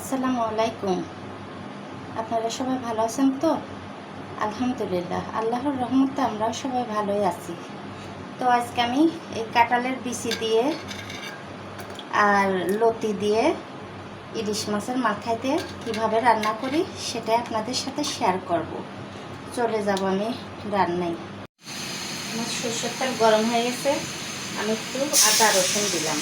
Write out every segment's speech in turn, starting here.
আসসালামু আলাইকুম। আপনারা সবাই ভালো আছেন তো? আলহামদুলিল্লাহ, আল্লাহর রহমতে আমরাও সবাই ভালোই আছি। তো আজকে আমি এই কাঁঠালের বিচি দিয়ে আর লতি দিয়ে ইলিশ মাছের মাথায় দিয়ে কীভাবে রান্না করি সেটাই আপনাদের সাথে শেয়ার করব। চলে যাব আমি রান্নায়। আমার সরষের গরম হয়ে গেছে, আমি একটু আদা রসুন দিলাম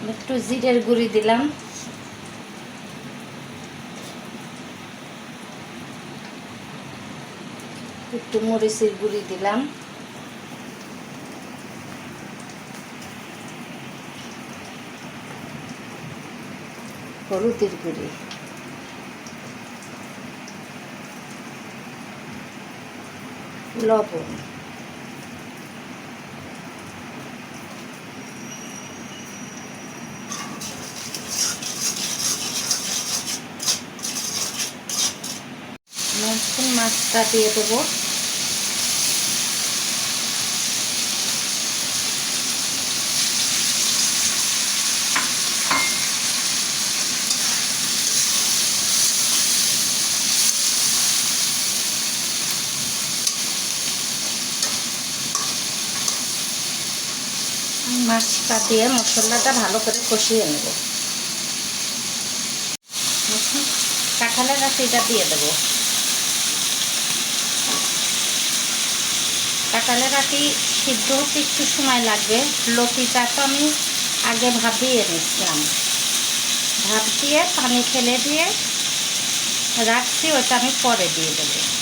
আমি একটু জিরের গুঁড়ি দিলাম। একটু মরিচের গুঁড়ি দিলাম। হলুদের গুঁড়ি। লবণ। মাছটা দিয়ে দেবো। মাছটা দিয়ে মশলাটা ভালো করে কষিয়ে নেব। কাঁঠালের রাশিটা দিয়ে দেবো। কাঁঠালের রাতি সিদ্ধ হতে একটু সময় লাগবে। লতিটা তো আমি আগে ভাবিয়ে নিচ্ছিলাম। ভাপ দিয়ে পানি ফেলে দিয়ে রাখছি, ওটা আমি পরে দিয়ে দেবো।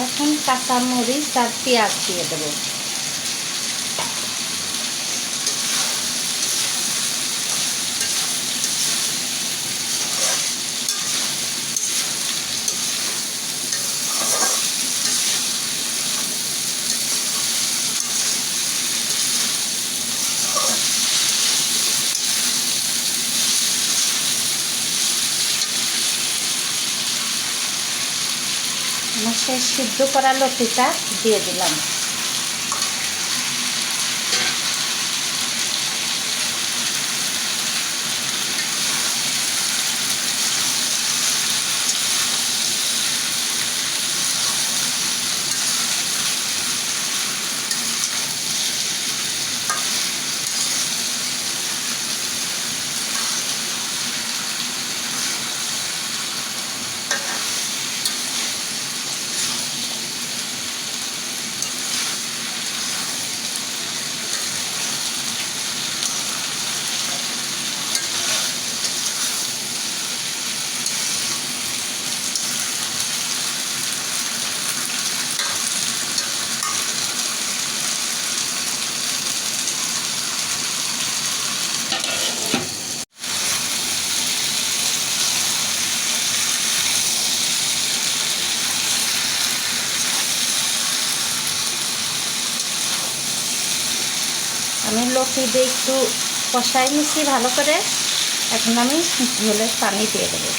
এখন কাঁচামরিচ আর পেঁয়াজ দিয়ে দেবো। সেই সিদ্ধ করা লতিটা দিয়ে দিলাম। আমি লতি দিয়ে একটু কষাই নিচ্ছি ভালো করে। এখন আমি ঝোলের পানি দিয়ে দেবো।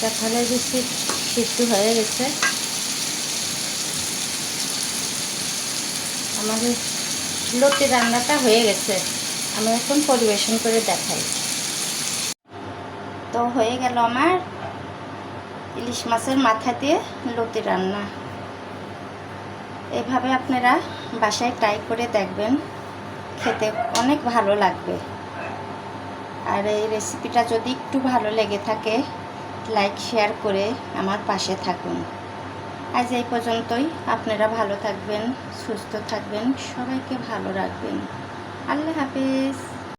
কাঁঠালের বিচি সিদ্ধ হয়ে গেছে। আমাদের লতি রান্নাটা হয়ে গেছে। আমি এখন পরিবেশন করে দেখাই। তো হয়ে গেল আমার ইলিশ মাছের মাথা দিয়ে লতি রান্না। এভাবে আপনারা বাসায় ট্রাই করে দেখবেন। খেতে অনেক ভালো লাগবে। আর এই রেসিপিটা যদি একটু ভালো লেগে থাকে, লাইক, শেয়ার করে আমার পাশে থাকুন। আজ এই পর্যন্তই। আপনারা ভালো থাকবেন, সুস্থ থাকবেন, সবাইকে ভালো রাখবেন। আল্লাহ হাফেজ।